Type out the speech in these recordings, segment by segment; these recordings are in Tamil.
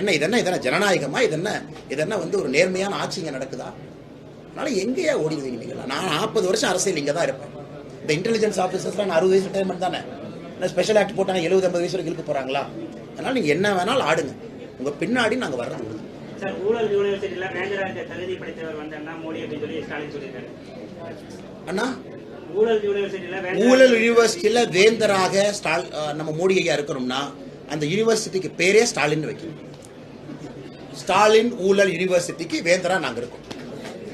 என்ன இதென்ன இதென்ன ஜனநாயகமா இதென்ன இதென்ன வந்து ஒரு நேர்மையான ஆட்சி இங்க நடக்குதா? அதனால எங்கேயா ஓடிடுவீங்க நீங்களா நான் நாற்பது வருஷம் அரசியல் இங்க தான் இருப்பேன். இந்த இன்டெலிஜென்ஸ் ஆஃபீஸர்ஸ்லாம் நான் அறுபது வயசு ரிட்டைர்மெண்ட் தானே? என்ன ஸ்பெஷல் ஆக்ட் போட்டாங்க எழுபது ஐம்பது வயசு வரைக்கும் இழுக்க போறாங்களா? அதனால நீங்க என்ன வேணாலும் ஆடுங்க. உங்க பின்னாடி நாங்க வர்றது உறுதி. அண்ணா ஊழல் யூனிவர்சிட்டியில வேந்தராக நம்ம மோடி ஐயா இருக்கணும்னா அந்த யூனிவர்சிட்டிக்கு பேரே ஸ்டாலின் வைக்கணும். ஸ்டாலின் ஊழல் யூனிவர்சிட்டிக்கு வேந்தரா நாங்க இருக்கோம்.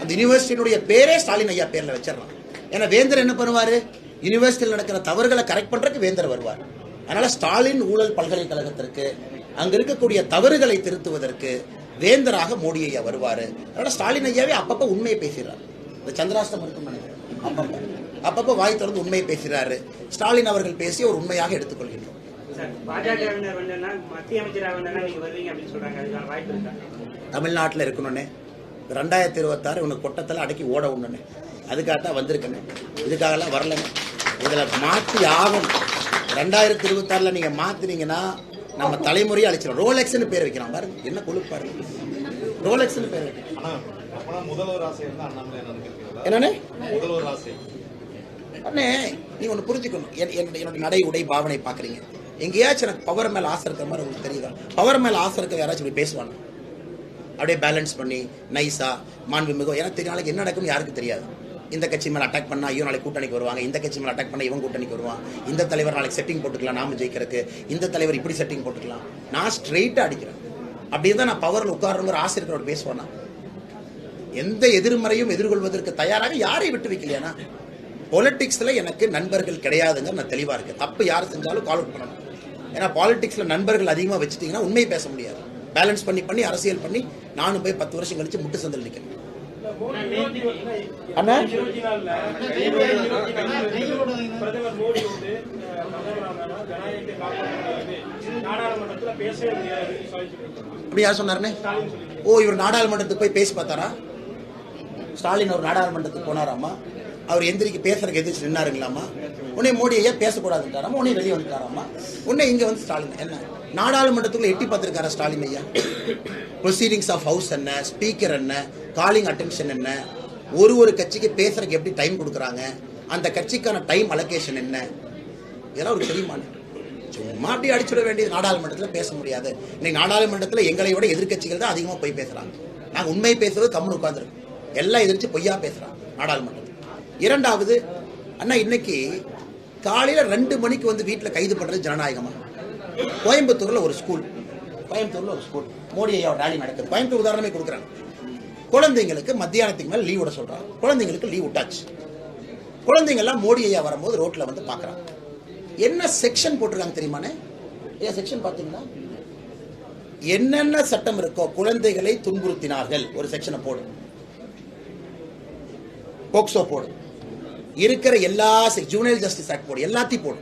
அந்த யூனிவர்சிட்டியினுடைய பேரே ஸ்டாலின் ஐயா பேர்ல வச்சிடலாம். ஏன்னா வேந்தர் என்ன பண்ணுவார்? யூனிவர்சிட்டியில் நடக்கிற தவறுகளை கரெக்ட் பண்றதுக்கு வேந்தர் வருவார். அதனால ஸ்டாலின் ஊழல் பல்கலைக்கழகத்திற்கு அங்க இருக்கக்கூடிய தவறுகளை திருத்துவதற்கு வேந்தராக மோடி ஐயா வருவார். அதனால ஸ்டாலின் ஐயாவே அப்பப்ப உண்மையை பேசுகிறார் இந்த சந்திராஷ்டம் இருக்கும் நினைக்கிறேன். அப்பப்ப. அப்பப்போ வாய் திறந்து உண்மையை பேசுகிறாரு ஸ்டாலின் அவர்கள் பேசி ஒரு உண்மையாக எடுத்துக்கொள்கின்றோம். தமிழ்நாட்டில் இருக்கணும்னே. ரெண்டாயிரத்தி இருபத்தாறு உனக்கு கொட்டத்தில் அடக்கி ஓட உடனே அதுக்காக தான் வந்திருக்கேனே. இதுக்காகலாம் வரலங்க. இதில் மாற்றி ஆகும் ரெண்டாயிரத்தி இருபத்தாறில் நீங்கள் மாற்றினீங்கன்னா நம்ம தலைமுறையை அழிச்சிடும் ரோலெக்ஸ்னு பேர் வைக்கிறான் பாருங்க. என்ன கொழுப்பு பாருங்க. ரோலெக்ஸ்னு பேர் வைக்கிறான். என்னண்ணே? முதல்வர் ஆசை. அண்ணே நீ ஒன்று புரிஞ்சுக்கணும். என்- என்னுடைய என்னுடைய நடை உடை பாவனை பார்க்குறீங்க எங்கேயாச்சும் எனக்கு பவர் மேலே ஆசை இருக்கிற மாதிரி உங்களுக்கு தெரியுதா? பவர் மேலே ஆசை இருக்க யாராச்சும் இப்படி பேசுவாங்க? அப்படியே பேலன்ஸ் பண்ணி நைஸா மாண்புமிகு எனக்கு தெரியும் நாளைக்கு என்ன நடக்கும்னு யாருக்கு தெரியாது. இந்த கட்சி மேலே அட்டாக் பண்ணா ஐயோ நாளைக்கு கூட்டணிக்கு வருவாங்க. இந்த கட்சி மேலே அட்டாக் பண்ணா இவன் கூட்டணிக்கு வருவான். இந்த தலைவர் நாளைக்கு செட்டிங் போட்டுக்கலாம் நாம ஜெயிக்கிறதுக்கு. இந்த தலைவர் இப்படி செட்டிங் போட்டுக்கலாம். நான் ஸ்ட்ரெயிட்டாக அடிக்கிறேன். அப்படி தான் நான் பவரில் உட்காரணுங்கிற ஆசை இருக்கிறவர் பேசுவேன்னா எந்த எதிர்மறையும் எதிர்கொள்வதற்கு தயாராக யாரை விட்டு வைக்கலையானா? பொலிட்டிக்ஸ்ல எனக்கு நண்பர்கள் கிடையாதுங்க நான் தெளிவா இருக்கேன். தப்பு யார் செஞ்சாலும் கால் அவுட் பண்ணணும். ஏன்னா பாலிடிக்ஸ்ல நண்பர்கள் அதிகமாக வச்சுட்டீங்கன்னா உண்மையை பேச முடியாது. பேலன்ஸ் பண்ணி பண்ணி அரசியல் பண்ணி நானும் போய் பத்து வருஷம் கழிச்சு முட்டு சந்தில் நிற்கிறேன் அண்ணா? அப்படி யார் சொன்னாருன்னு? ஓ இவர் நாடாளுமன்றத்துக்கு போய் பேசி பார்த்தாரா? ஸ்டாலின் ஒரு நாடாளுமன்றத்துக்கு போனாராமா? அவர் எந்திரிக்கு பேசுறதுக்கு எதிர்த்து நின்னாருங்களாமா உன்னை மோடி ஐயா பேசக்கூடாதுன்றாராமா உன்னை வெளியே வந்துட்டாராமா உன்னை இங்க வந்து ஸ்டாலின் என்ன? நாடாளுமன்றத்துக்குள்ள எட்டி பார்த்துருக்காரா ஸ்டாலின் ஐயா? ப்ரொசீடிங்ஸ் ஆஃப் ஹவுஸ் என்ன? ஸ்பீக்கர் என்ன? காலிங் அட்டென்ஷன் என்ன? ஒரு ஒரு கட்சிக்கு பேசுறதுக்கு எப்படி டைம் கொடுக்குறாங்க? அந்த கட்சிக்கான டைம் அலோகேஷன் என்ன? இதெல்லாம் ஒரு தெரியுமான சும்மா அப்படி அடிச்சுட வேண்டியது நாடாளுமன்றத்தில் பேச முடியாது. இன்னைக்கு நாடாளுமன்றத்தில் எங்களை விட எதிர்க்கட்சிகள் தான் அதிகமாக போய் பேசுகிறாங்க நாங்கள் உண்மை பேசுறது கம்முன்னு உட்காந்துருக்கோம் எல்லாம் எதிர்த்து பொய்யா பேசுகிறாங்க நாடாளுமன்றத்தில். இரண்டாவது அண்ணா இன்னைக்கு காலையில் ரெண்டு மணிக்கு வந்து வீட்டில் கைது பண்ணுறது ஜனநாயகமா? கோயம்புத்தூர்ல ஒரு ஸ்கூல் கோயம்புத்தூர்ல ஒரு ஸ்கூல் மோடி ஐயா ரேலி நடக்குது. கோயம்புத்தூர் உதாரணமே கொடுக்குறாங்க குழந்தைங்களுக்கு மத்தியானத்துக்கு மேலே லீவ் விட சொல்கிறாங்க குழந்தைங்களுக்கு லீவ் விட்டாச்சு. குழந்தைங்க எல்லாம் மோடி ஐயா வரும்போது ரோட்டில் வந்து பார்க்குறாங்க என்ன செக்ஷன் போட்டிருக்காங்க தெரியுமானே ஏன் செக்ஷன் பார்த்தீங்கன்னா என்னென்ன சட்டம் இருக்கோ குழந்தைகளை துன்புறுத்தினார்கள். ஒரு செக்ஷனை போடு. போக்சோ போடு. இருக்கிற எல்லா ஜூனியல் ஜஸ்டிஸ் ஆக்ட் போடு எல்லாத்தையும் போடு.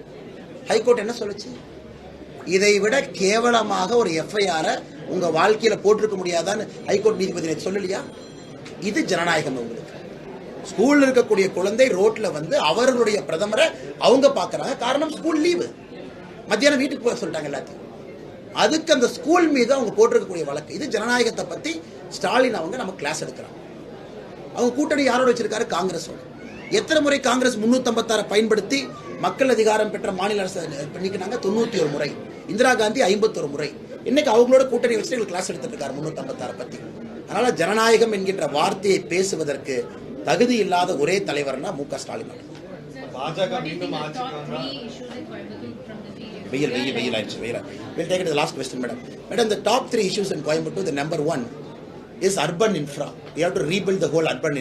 ஹைகோர்ட் என்ன சொல்லுச்சு? இதை விட கேவலமாக ஒரு எஃப்ஐஆரை உங்க வாழ்க்கையில போட்டிருக்க முடியாதான்னு ஹைகோர்ட் நீதிபதி சொல்லலையா? இது ஜனநாயகம் உங்களுக்கு. ஸ்கூல்ல இருக்கக்கூடிய குழந்தை ரோட்ல வந்து அவர்களுடைய பிரதமரை அவங்க பாக்குறாங்க. காரணம் ஸ்கூல் லீவு மத்தியானம் வீட்டுக்கு போக சொல்லிட்டாங்க எல்லாத்தையும். அதுக்கு அந்த ஸ்கூல் மீது அவங்க போட்டிருக்கக்கூடிய வழக்கு. இது ஜனநாயகத்தை பத்தி ஸ்டாலின் அவங்க நம்ம கிளாஸ் எடுக்கிறாங்க. அவங்க கூட்டணி யாரோட வச்சிருக்காரு? காங்கிரஸோட. எத்தனை முறை காங்கிரஸ் 356 பயன்படுத்தி மக்கள் அதிகாரம் பெற்ற மாநில அரசு பண்ணிக்கிட்டாங்க? தொண்ணூத்தி ஒரு முறை. இந்திரா காந்தி 51 முறை. இன்னைக்கு அவங்களோட கூட்டணி வச்சு எங்களுக்கு கிளாஸ் எடுத்துட்டு இருக்காரு 356 பத்தி. அதனால ஜனநாயகம் என்கின்ற வார்த்தையை பேசுவதற்கு தகுதி இல்லாத ஒரே தலைவர்னா மு க ஸ்டாலின். பாஜக மீண்டும் வெயில் வெயில் வெயில் ஆயிடுச்சு வெயில் will take it last question madam madam the top three issues in Coimbatore the number one is urban infra. We have to rebuild the whole urban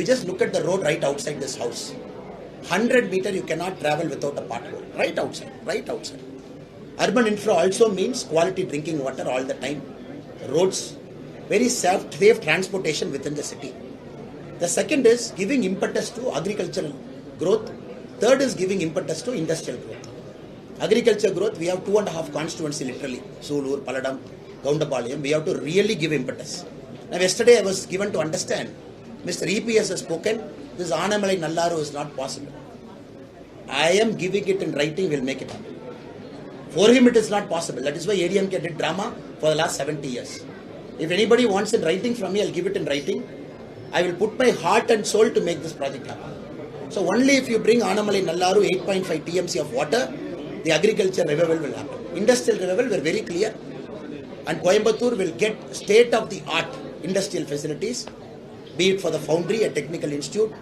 we just look at the road right outside this house 100 meter you cannot travel without a pothole right outside right outside urban infra also means quality drinking water all the time roads very safe, safe transportation within the city. The second is giving impetus to agricultural growth. Third is giving impetus to industrial growth. Agriculture growth, we have two and a half constituency literally. Sulur, Paladam, Gaundapalayam. We have to really give impetus. Now yesterday I was given to understand, Mr. EPS has spoken, this Anamalai Nallaru is not possible. I am giving it in writing, we'll make it happen. For him, it is not possible. That is why ADMK did drama for the last 70 years. If anybody wants in writing from me, I'll give it in writing. I will put my heart and soul to make this project happen. So only if you bring Anamalai Nallaru 8.5 TMC of water, the agriculture revival will happen. Industrial revival, we're very clear. And Coimbatore will get state of the art industrial facilities, be it for the foundry, a technical institute.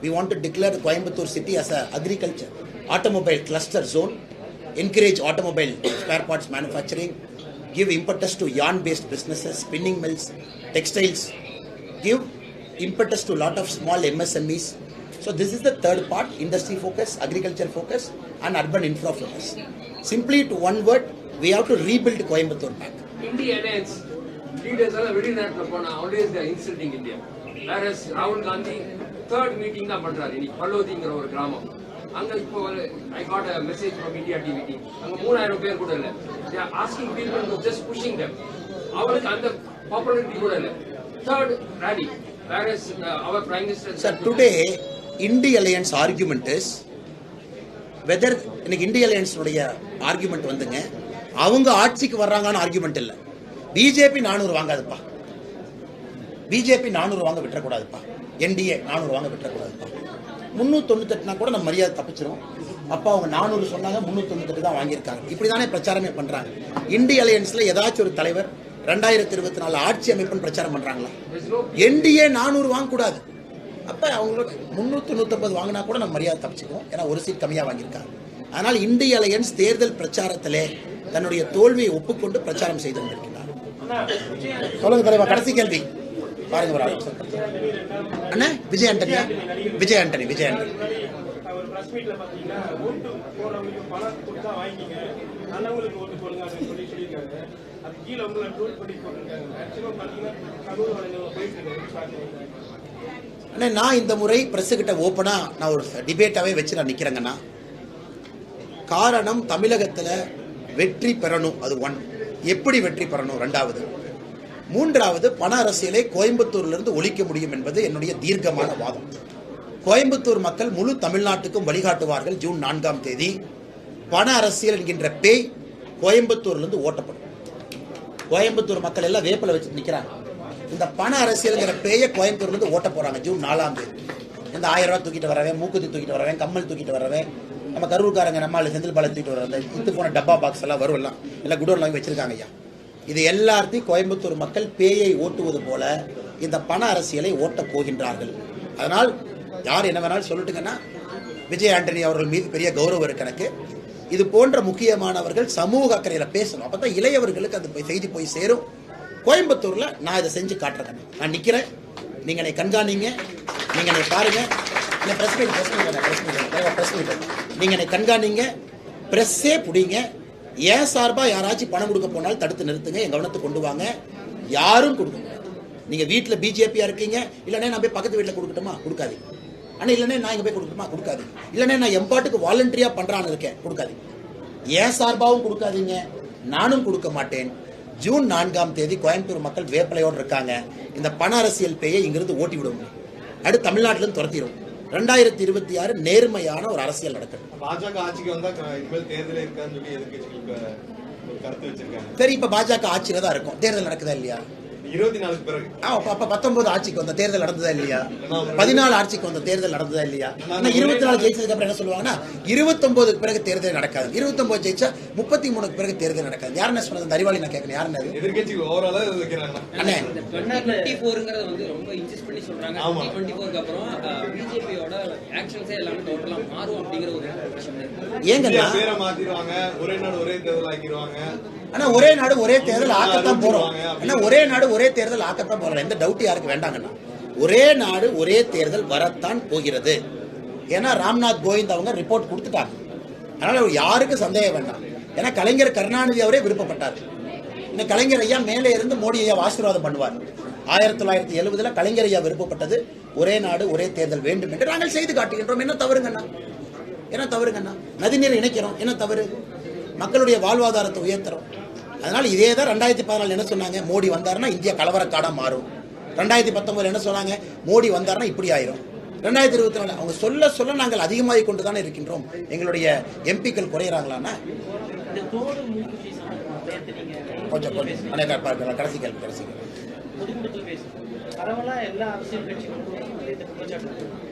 We want to declare Coimbatore city as an agriculture, automobile cluster zone, encourage automobile spare parts manufacturing, give impetus to yarn-based businesses, spinning mills, textiles, give impetus to a lot of small MSMEs. So this is the third part, industry focus, agriculture focus and urban infra focus. Simply to one word, we have to rebuild Coimbatore back. In the NH, leaders எல்லாம் வெளிநாட்டில் போனா ஆல்வேஸ் இன்சல்டிங் இந்தியா வேற ராகுல் காந்தி தேர்ட் மீட்டிங் தான் பண்றாரு இன்னைக்கு பல்லோதிங்கிற ஒரு கிராமம். அங்க இப்போ I got a message from India DVD அங்க மூணாயிரம் பேர் கூட இல்ல. Asking people to just pushing them அவருக்கு அந்த பாப்புலாரிட்டி கூட இல்ல. தேர்ட் ரேலி வேற அவர் prime minister sir today India alliance argument is whether இன்னைக்கு இந்திய அலையன்ஸுடைய ஆர்குமெண்ட் வந்துங்க. அவங்க ஆட்சிக்கு வர்றாங்கன்னு ஆர்குமெண்ட் இல்லை. பிஜேபி நானூறு வாங்காதுப்பா. பிஜேபி நானூறு வாங்க விட்டுறக்கூடாதுப்பா. என்டிஏ நானூறு வாங்க விட்டுறக்கூடாதுப்பா. முந்நூற்றி தொண்ணூத்தெட்டுனா கூட நம்ம மரியாதை தப்பிச்சிரும். அப்பா அவங்க நானூறு சொன்னாங்க முந்நூற்றி தொண்ணூத்தெட்டு தான் வாங்கியிருக்காங்க. இப்படி தானே பிரச்சாரமே பண்ணுறாங்க இந்திய அலையன்ஸில் ஏதாச்சும் ஒரு தலைவர் ரெண்டாயிரத்தி இருபத்தி நாலு ஆட்சி அமைப்புன்னு பிரச்சாரம் பண்ணுறாங்களா என்டிஏ நானூறு வாங்கக்கூடாது. அப்போ அவங்களோட முந்நூற்றி நூற்றம்பது வாங்கினா கூட நம்ம மரியாதை தப்பிச்சுக்குவோம். ஏன்னா ஒரு சீட் கம்மியாக வாங்கியிருக்காங்க. அதனால் இந்திய அலையன்ஸ் தேர்தல் பிரச்சாரத்திலே தன்னுடைய தோல்வியை ஒப்புக்கொண்டு பிரச்சாரம் செய்து கொண்டிருக்கிறார் சொல்லுங்க தலைவா கடைசி கேள்வி. பாருங்க ஒரு அண்ணா விஜய் ஆண்டனியா? விஜய் ஆண்டனி விஜய் ஆண்டனி. அண்ணா நான் இந்த முறை பிரஸ் கிட்ட ஓப்பனா நான் ஒரு டிபேட்டாவே வச்சு நான் நிக்கிறேங்கண்ணா. காரணம் தமிழகத்துல வெற்றி பெறணும் அது ஒன் எப்படி வெற்றி பெறணும் ரெண்டாவது? மூன்றாவது பண அரசியலை கோயம்புத்தூர்லிருந்து ஒழிக்க முடியும் என்பது என்னுடைய தீர்க்கமான வாதம். கோயம்புத்தூர் மக்கள் முழு தமிழ்நாட்டுக்கும் வழிகாட்டுவார்கள் ஜூன் நான்காம் தேதி. பண அரசியல் என்கின்ற பேய் கோயம்புத்தூர்ல இருந்து ஓட்டப்படும். கோயம்புத்தூர் மக்கள் எல்லாம் வேப்பில வச்சு நிக்கிறாங்க. இந்த பண அரசியலுங்கிற பேயை கோயம்புத்தூர்லேருந்து ஓட்ட போறாங்க ஜூன் நாலாம் தேதி. இந்த ஆயிரம் ரூபா தூக்கிட்டு வரவேன் மூக்குத்தி தூக்கிட்டு வரவேன் கம்மல் தூக்கிட்டு வரவேன் நம்ம கரூர்காரங்க நம்மால் செந்தில் பாலை தூக்கிட்டு வர அந்த இத்து போன டப்பா பாக்ஸ் எல்லாம் வரும் எல்லாம். எல்லாம் குடோன்ல வாங்கி வச்சிருக்காங்க ஐயா. இது எல்லாத்தையும் கோயம்புத்தூர் மக்கள் பேயை ஓட்டுவது போல இந்த பண அரசியலை ஓட்டப் போகின்றார்கள். அதனால் யார் என்ன வேணாலும் சொல்லட்டுங்கன்னா விஜய் ஆண்டனி அவர்கள் மீது பெரிய கௌரவம் இருக்கு எனக்கு. இது போன்ற முக்கியமானவர்கள் சமூக அக்கறையில் பேசணும். அப்பதான் இளையவர்களுக்கு அந்த போய் செய்தி போய் சேரும். கோயம்புத்தூரில் நான் இதை செஞ்சு காட்டுறேன். நான் நிற்கிறேன் நீங்கள் என்னை கண்காணிங்க. நீங்கள் என்னை பாருங்கள் இல்லை press meet press meet press meet press meet நீங்கள் என்னை கண்காணிங்க ப்ரெஸ்ஸே பிடிங்க. ஏன் சார்பாக யாராச்சும் பணம் கொடுக்க போனாலும் தடுத்து நிறுத்துங்க என் கவனத்துக்கு கொண்டு வாங்க. யாரும் கொடுக்க முடியாது வீட்டில் பிஜேபியாக இருக்கீங்க இல்லைன்னா நான் போய் பக்கத்து வீட்டில் கொடுக்கட்டுமா? கொடுக்காதீங்க. ஆனால் இல்லைன்னா நான் இங்கே போய் கொடுக்கட்டுமா? கொடுக்காதீங்க. இல்லைன்னா நான் எம்பாட்டுக்கு வாலண்டரியாக பண்ணுறான்னு இருக்கேன் கொடுக்காதீங்க. ஏன் சார்பாகவும் கொடுக்காதீங்க நானும் கொடுக்க மாட்டேன். ஜூன் நான்காம் தேதி கோயம்புத்தூர் மக்கள் வேப்பலையோடு இருக்காங்க. இந்த பண அரசியல் பேயை இங்கிருந்து ஓட்டி விடுவோம் அடுத்து தமிழ்நாட்டிலேருந்து துரத்திடுவோம் ரெண்டாயிரத்தி இருபத்தி ஆறு நேர்மையான ஒரு அரசியல் நடக்கணும் பாஜக ஆட்சிக்கு வந்தா இனிமேல் தேர்தலே இருக்கான்னு சொல்லி சரி இப்ப பாஜக ஆட்சியில தான் இருக்கும். தேர்தல் நடக்குதா இல்லையா? இருபத்தி நாலுக்கு பிறகு. அப்ப பத்தொன்பது ஆட்சிக்கு வந்த தேர்தல் நடந்ததா இல்லையா? பதினாலு ஆட்சிக்கு வந்த தேர்தல் நடந்ததா இல்லையா? ஆனா இருபத்தி நாலு ஜெயிச்சதுக்கு அப்புறம் என்ன சொல்லுவாங்கன்னா இருபத்தொன்பதுக்கு பிறகு தேர்தல் நடக்காது. இருபத்தொன்பது ஜெயிச்சா முப்பத்தி மூணுக்கு பிறகு தேர்தல் நடக்காது. யாருன்னு சொன்னது? இந்த அறிவாளி நான் கேட்கணும். யாருன்னு அது? எதிர்க்கட்சிகள் ஓவராலா வைக்கிறாங்க. அண்ணே. வந்து ரொம்ப இன்சிஸ்ட் பண்ணி சொல்றாங்க. டுவெண்ட்டி ஃபோருக்கு அப்புறம் பிஜேபியோட ஆக்ஷன்ஸே எல்லாமே டோட்டலா மாறும் அப்படிங்கிற ஒரு விஷயம் ஆக்கிடுவாங்க ஆனா ஒரே நாடு ஒரே தேர்தல் ஆக்கத்தான் போறோம். ஆனா ஒரே நாடு ஒரே தேர்தல் ஆக்கத்தான் போறோம். எந்த டவுட் யாருக்கு வேண்டாங்கண்ணா. ஒரே நாடு ஒரே தேர்தல் வரத்தான் போகிறது. ஏன்னா ராம்நாத் கோவிந்த் அவங்க ரிப்போர்ட் கொடுத்துட்டாங்க. அதனால யாருக்கும் சந்தேகம் வேண்டாம். ஏன்னா கலைஞர் கருணாநிதி அவரே விருப்பப்பட்டார். இந்த கலைஞர் ஐயா மேலே இருந்து மோடி ஐயா ஆசீர்வாதம் பண்ணுவார். ஆயிரத்தி தொள்ளாயிரத்தி எழுபதுல கலைஞர் ஐயா விருப்பப்பட்டது ஒரே நாடு ஒரே தேர்தல் வேண்டும் என்று நாங்கள் செய்து காட்டுகின்றோம். என்ன தவறுங்கண்ணா? என்ன தவறுங்கண்ணா? நதிநீர் இணைக்கிறோம். என்ன தவறு? மக்களுடைய வாழ்வாதாரத்தை உயர்த்துறோம். அதனால் இதே தான் ரெண்டாயிரத்தி பதினாலு என்ன சொன்னாங்க? மோடி வந்தாருன்னா இந்தியா கலவரக்காடாக மாறும். ரெண்டாயிரத்தி பத்தொன்பதுல என்ன சொன்னாங்க? மோடி வந்தாருன்னா இப்படி ஆயிரும். ரெண்டாயிரத்தி இருபத்தி நாலு அவங்க சொல்ல சொல்ல நாங்கள் அதிகமாகி கொண்டு தானே இருக்கின்றோம். எங்களுடைய எம்பிக்கள் குறையிறாங்களான்னா கொஞ்சம் கொஞ்சம். அண்ணே, பார்க்கலாம். கடைசி கேள்வி கடைசி கேள்வி. எல்லா அரசியல் கட்சிகளுக்கும்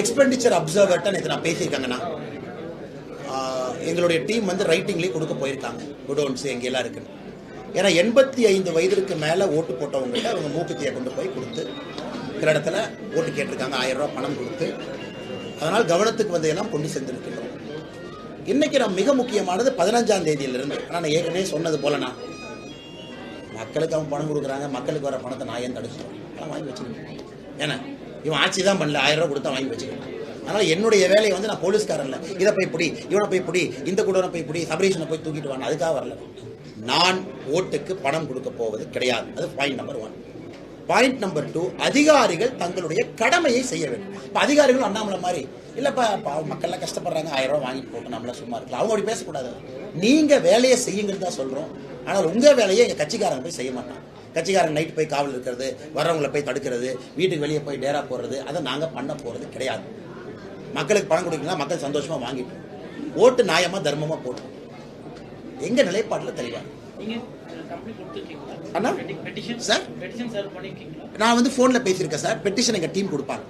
எக்ஸ்பெண்டிச்சர் அப்சர்வர்ட்ட நேற்று நான் பேசியிருக்காங்கண்ணா. எங்களுடைய டீம் வந்து ரைட்டிங்லேயே கொடுக்க போயிருக்காங்க. குடோன்ஸ் எங்க எல்லாம் இருக்குன்னு. ஏன்னா எண்பத்தி ஐந்து வயதிற்கு மேலே ஓட்டு போட்டவங்ககிட்ட அவங்க மூக்குத்தியை கொண்டு போய் கொடுத்து சில இடத்துல ஓட்டு கேட்டிருக்காங்க. ஆயிரம் ரூபா பணம் கொடுத்து. அதனால் கவனத்துக்கு வந்ததெல்லாம் கொண்டு சேர்ந்துருக்கிறோம் இன்னைக்கு நான் மிக முக்கியமானது பதினஞ்சாம் தேதியிலிருந்து. நான் ஏற்கனவே சொன்னது போலண்ணா. மக்களுக்கு அவங்க பணம் கொடுக்குறாங்க. மக்களுக்கு வர பணத்தை நான் ஏன் தடுக்கிறோம்? அதெல்லாம் வாங்கி வச்சுருக்கேன் ஏன்னா இவன் ஆட்சி தான் பண்ணல ஆயிரம் ரூபாய் கொடுத்தா வாங்கி வச்சுக்கணும் அதனால என்னுடைய வேலையை வந்து நான் போலீஸ்காரன் இல்லை. இதை போய் பிடி இவனை போய் பிடி இந்த குடோனை போய் பிடி சபரீஷனை போய் தூக்கிட்டு வாங்க அதுக்காக வரல. நான் ஓட்டுக்கு பணம் கொடுக்க போவது கிடையாது. அது point number one point number two அதிகாரிகள் தங்களுடைய கடமையை செய்ய வேண்டும். இப்போ அதிகாரிகள் அண்ணாமலை மாதிரி இல்லைப்பா மக்கள்லாம் கஷ்டப்படுறாங்க ஆயிரம் ரூபாய் வாங்கிட்டு போட்டு நம்மள சும்மா இருக்கலாம். அவங்க அப்படி பேசக்கூடாது. நீங்க வேலையை செய்யுங்கன்னு தான் சொல்றோம். ஆனால் உங்கள் வேலையை எங்க கட்சிக்காரங்க போய் செய்ய மாட்டாங்க. கட்சிக்காரங்க நைட் போய் காவல் இருக்கிறது வர்றவங்களை போய் தடுக்கிறது வீட்டுக்கு வெளியே போய் டேரா போடுறது அதை நாங்க பண்ண போறது கிடையாது. மக்களுக்கு பணம் கொடுக்கலாம் மக்கள் சந்தோஷமா வாங்கிட்டோம் ஓட்டு நியாயமா தர்மமா போட்டோம் எங்க நிலைப்பாட்டுல தெளிவா? நீங்க கம்ப்ளீட் கொடுத்துருக்கீங்களா? அண்ணா? Petition sir? நான் வந்து ஃபோனில் பேசியிருக்கேன் சார். பெட்டிஷன் எங்கள் டீம் கொடுப்பாங்க.